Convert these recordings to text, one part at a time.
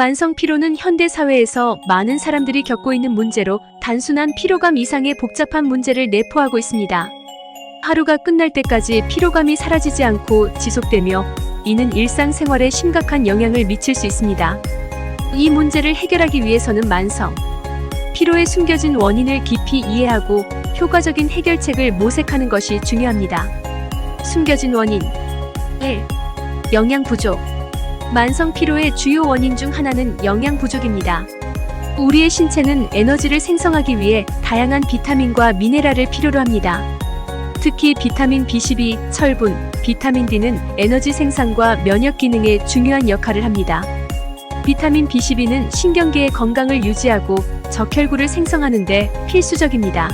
만성 피로는 현대 사회에서 많은 사람들이 겪고 있는 문제로 단순한 피로감 이상의 복잡한 문제를 내포하고 있습니다. 하루가 끝날 때까지 피로감이 사라지지 않고 지속되며 이는 일상생활에 심각한 영향을 미칠 수 있습니다. 이 문제를 해결하기 위해서는 만성 피로의 숨겨진 원인을 깊이 이해하고 효과적인 해결책을 모색하는 것이 중요합니다. 숨겨진 원인 1. 영양 부족 만성 피로의 주요 원인 중 하나는 영양 부족입니다. 우리의 신체는 에너지를 생성하기 위해 다양한 비타민과 미네랄을 필요로 합니다. 특히 비타민 B12, 철분, 비타민 D는 에너지 생산과 면역 기능에 중요한 역할을 합니다. 비타민 B12는 신경계의 건강을 유지하고 적혈구를 생성하는데 필수적입니다.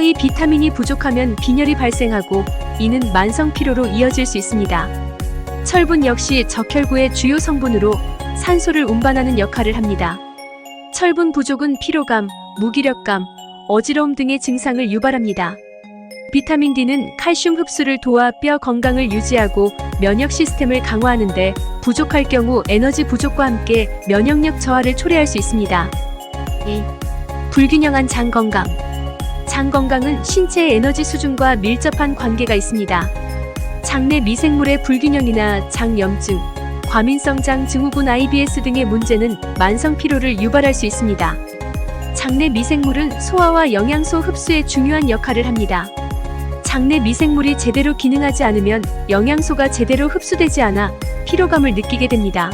이 비타민이 부족하면 빈혈이 발생하고 이는 만성 피로로 이어질 수 있습니다. 철분 역시 적혈구의 주요 성분으로 산소를 운반하는 역할을 합니다. 철분 부족은 피로감, 무기력감, 어지러움 등의 증상을 유발합니다. 비타민 D는 칼슘 흡수를 도와 뼈 건강을 유지하고 면역 시스템을 강화하는데 부족할 경우 에너지 부족과 함께 면역력 저하를 초래할 수 있습니다. 2. 불균형한 장 건강. 장 건강은 신체의 에너지 수준과 밀접한 관계가 있습니다. 장내 미생물의 불균형이나 장염증, 과민성 장 증후군 IBS 등의 문제는 만성 피로를 유발할 수 있습니다. 장내 미생물은 소화와 영양소 흡수에 중요한 역할을 합니다. 장내 미생물이 제대로 기능하지 않으면 영양소가 제대로 흡수되지 않아 피로감을 느끼게 됩니다.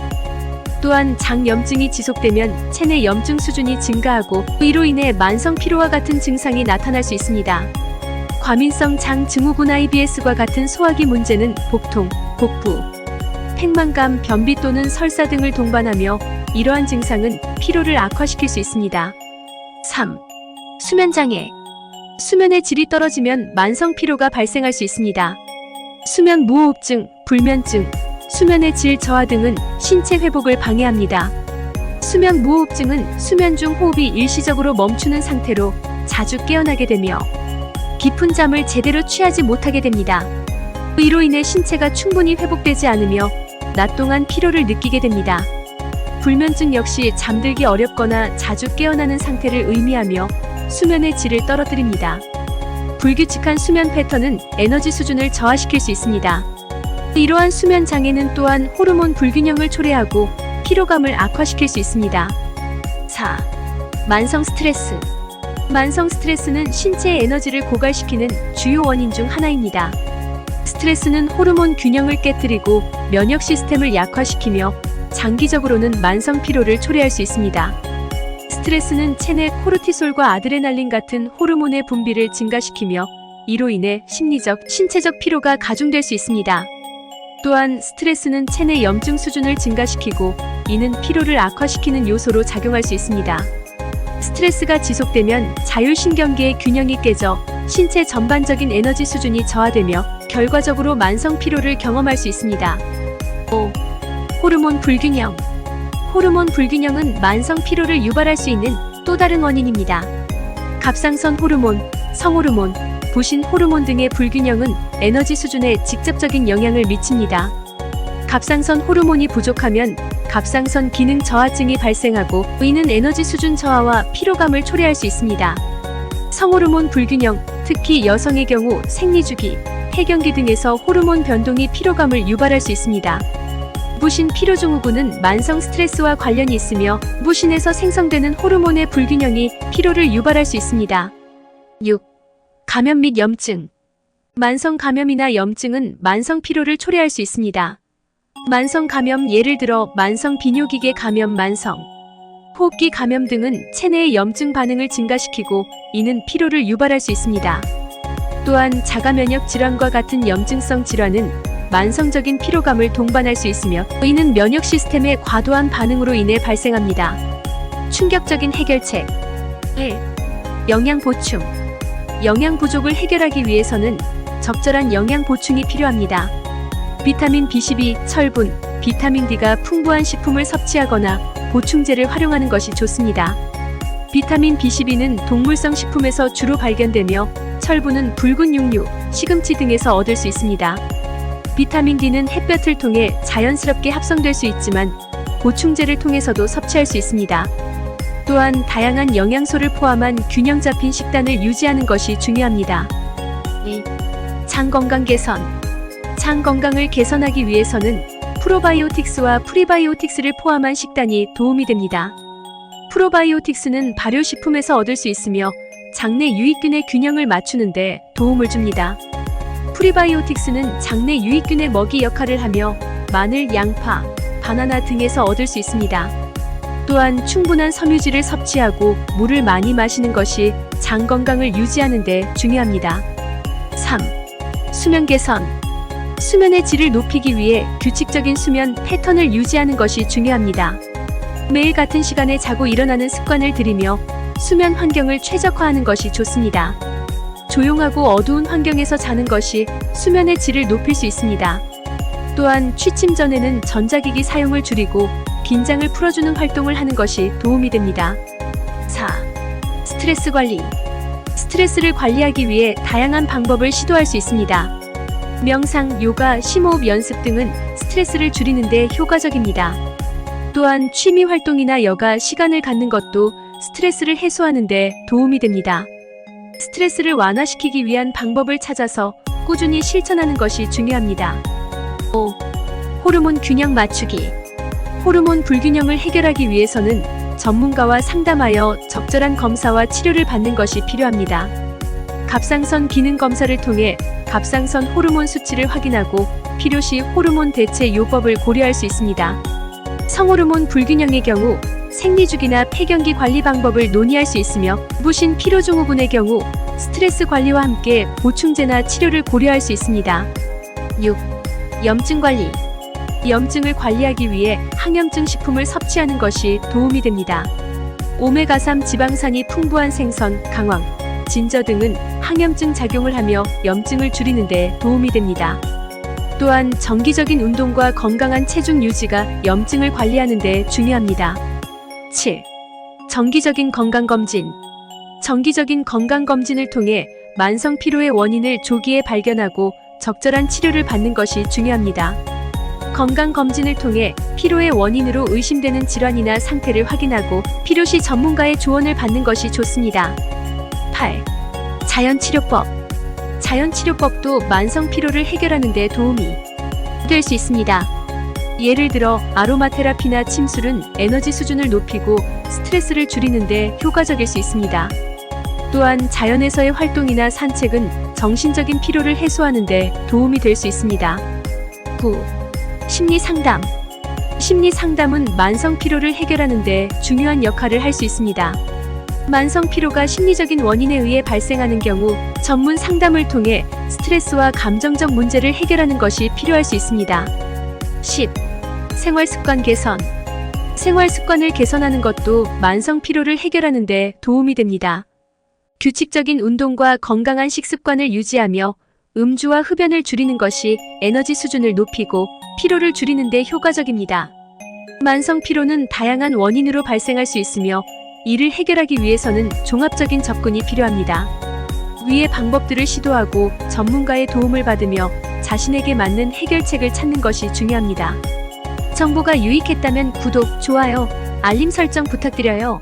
또한 장염증이 지속되면 체내 염증 수준이 증가하고 이로 인해 만성 피로와 같은 증상이 나타날 수 있습니다. 과민성 장 증후군 IBS과 같은 소화기 문제는 복통, 복부, 팽만감, 변비 또는 설사 등을 동반하며 이러한 증상은 피로를 악화시킬 수 있습니다. 3. 수면 장애. 수면의 질이 떨어지면 만성 피로가 발생할 수 있습니다. 수면 무호흡증, 불면증, 수면의 질 저하 등은 신체 회복을 방해합니다. 수면 무호흡증은 수면 중 호흡이 일시적으로 멈추는 상태로 자주 깨어나게 되며 깊은 잠을 제대로 취하지 못하게 됩니다. 이로 인해 신체가 충분히 회복되지 않으며 낮 동안 피로를 느끼게 됩니다. 불면증 역시 잠들기 어렵거나 자주 깨어나는 상태를 의미하며 수면의 질을 떨어뜨립니다. 불규칙한 수면 패턴은 에너지 수준을 저하시킬 수 있습니다. 이러한 수면 장애는 또한 호르몬 불균형을 초래하고 피로감을 악화시킬 수 있습니다. 4. 만성 스트레스. 만성 스트레스는 신체의 에너지를 고갈시키는 주요 원인 중 하나입니다. 스트레스는 호르몬 균형을 깨뜨리고 면역 시스템을 약화시키며 장기적으로는 만성 피로를 초래할 수 있습니다. 스트레스는 체내 코르티솔과 아드레날린 같은 호르몬의 분비를 증가시키며 이로 인해 심리적, 신체적 피로가 가중될 수 있습니다. 또한 스트레스는 체내 염증 수준을 증가시키고 이는 피로를 악화시키는 요소로 작용할 수 있습니다. 스트레스가 지속되면 자율신경계의 균형이 깨져 신체 전반적인 에너지 수준이 저하되며 결과적으로 만성 피로를 경험할 수 있습니다. 5. 호르몬 불균형. 호르몬 불균형은 만성 피로를 유발할 수 있는 또 다른 원인입니다. 갑상선 호르몬, 성호르몬, 부신 호르몬 등의 불균형은 에너지 수준에 직접적인 영향을 미칩니다. 갑상선 호르몬이 부족하면 갑상선 기능 저하증이 발생하고 이는 에너지 수준 저하와 피로감을 초래할 수 있습니다. 성호르몬 불균형, 특히 여성의 경우 생리주기, 해경기 등에서 호르몬 변동이 피로감을 유발할 수 있습니다. 부신 피로증후군은 만성 스트레스와 관련이 있으며 부신에서 생성되는 호르몬의 불균형이 피로를 유발할 수 있습니다. 6. 감염 및 염증. 만성 감염이나 염증은 만성 피로를 초래할 수 있습니다. 만성 감염 예를 들어 만성 비뇨기계 감염 만성 호흡기 감염 등은 체내의 염증 반응을 증가시키고 이는 피로를 유발할 수 있습니다. 또한 자가 면역 질환과 같은 염증성 질환은 만성적인 피로감을 동반할 수 있으며 이는 면역 시스템의 과도한 반응으로 인해 발생합니다. 충격적인 해결책 1. 영양 보충 영양 부족을 해결하기 위해서는 적절한 영양 보충이 필요합니다. 비타민 B12, 철분, 비타민 D가 풍부한 식품을 섭취하거나 보충제를 활용하는 것이 좋습니다. 비타민 B12는 동물성 식품에서 주로 발견되며 철분은 붉은 육류, 시금치 등에서 얻을 수 있습니다. 비타민 D는 햇볕을 통해 자연스럽게 합성될 수 있지만 보충제를 통해서도 섭취할 수 있습니다. 또한 다양한 영양소를 포함한 균형 잡힌 식단을 유지하는 것이 중요합니다. 2. 장 건강 개선. 장 건강을 개선하기 위해서는 프로바이오틱스와 프리바이오틱스를 포함한 식단이 도움이 됩니다. 프로바이오틱스는 발효식품에서 얻을 수 있으며 장내 유익균의 균형을 맞추는데 도움을 줍니다. 프리바이오틱스는 장내 유익균의 먹이 역할을 하며 마늘, 양파, 바나나 등에서 얻을 수 있습니다. 또한 충분한 섬유질을 섭취하고 물을 많이 마시는 것이 장 건강을 유지하는 데 중요합니다. 3. 수면 개선. 수면의 질을 높이기 위해 규칙적인 수면 패턴을 유지하는 것이 중요합니다. 매일 같은 시간에 자고 일어나는 습관을 들이며 수면 환경을 최적화하는 것이 좋습니다. 조용하고 어두운 환경에서 자는 것이 수면의 질을 높일 수 있습니다. 또한 취침 전에는 전자기기 사용을 줄이고 긴장을 풀어주는 활동을 하는 것이 도움이 됩니다. 4. 스트레스 관리. 스트레스를 관리하기 위해 다양한 방법을 시도할 수 있습니다. 명상, 요가, 심호흡 연습 등은 스트레스를 줄이는 데 효과적입니다. 또한 취미 활동이나 여가 시간을 갖는 것도 스트레스를 해소하는 데 도움이 됩니다. 스트레스를 완화시키기 위한 방법을 찾아서 꾸준히 실천하는 것이 중요합니다. 5. 호르몬 균형 맞추기. 호르몬 불균형을 해결하기 위해서는 전문가와 상담하여 적절한 검사와 치료를 받는 것이 필요합니다. 갑상선 기능 검사를 통해 갑상선 호르몬 수치를 확인하고 필요시 호르몬 대체 요법을 고려할 수 있습니다. 성호르몬 불균형의 경우 생리주기나 폐경기 관리 방법을 논의할 수 있으며 부신 피로증후군의 경우 스트레스 관리와 함께 보충제나 치료를 고려할 수 있습니다. 6. 염증 관리. 염증을 관리하기 위해 항염증 식품을 섭취하는 것이 도움이 됩니다. 오메가3 지방산이 풍부한 생선, 강황, 진저 등은 항염증 작용을 하며 염증을 줄이는 데 도움이 됩니다. 또한 정기적인 운동과 건강한 체중 유지가 염증을 관리하는 데 중요합니다. 7. 정기적인 건강검진. 정기적인 건강검진을 통해 만성 피로의 원인을 조기에 발견하고 적절한 치료를 받는 것이 중요합니다. 건강검진을 통해 피로의 원인으로 의심되는 질환이나 상태를 확인하고 필요시 전문가의 조언을 받는 것이 좋습니다. 8. 자연치료법. 자연치료법도 만성 피로를 해결하는 데 도움이 될 수 있습니다. 예를 들어 아로마 테라피나 침술은 에너지 수준을 높이고 스트레스를 줄이는 데 효과적일 수 있습니다. 또한 자연에서의 활동이나 산책은 정신적인 피로를 해소하는 데 도움이 될 수 있습니다. 9. 심리 상담. 심리 상담은 만성 피로를 해결하는 데 중요한 역할을 할 수 있습니다. 만성 피로가 심리적인 원인에 의해 발생하는 경우 전문 상담을 통해 스트레스와 감정적 문제를 해결하는 것이 필요할 수 있습니다. 10. 생활 습관 개선. 생활 습관을 개선하는 것도 만성 피로를 해결하는 데 도움이 됩니다. 규칙적인 운동과 건강한 식습관을 유지하며 음주와 흡연을 줄이는 것이 에너지 수준을 높이고 피로를 줄이는 데 효과적입니다. 만성 피로는 다양한 원인으로 발생할 수 있으며 이를 해결하기 위해서는 종합적인 접근이 필요합니다. 위의 방법들을 시도하고 전문가의 도움을 받으며 자신에게 맞는 해결책을 찾는 것이 중요합니다. 정보가 유익했다면 구독, 좋아요, 알림 설정 부탁드려요.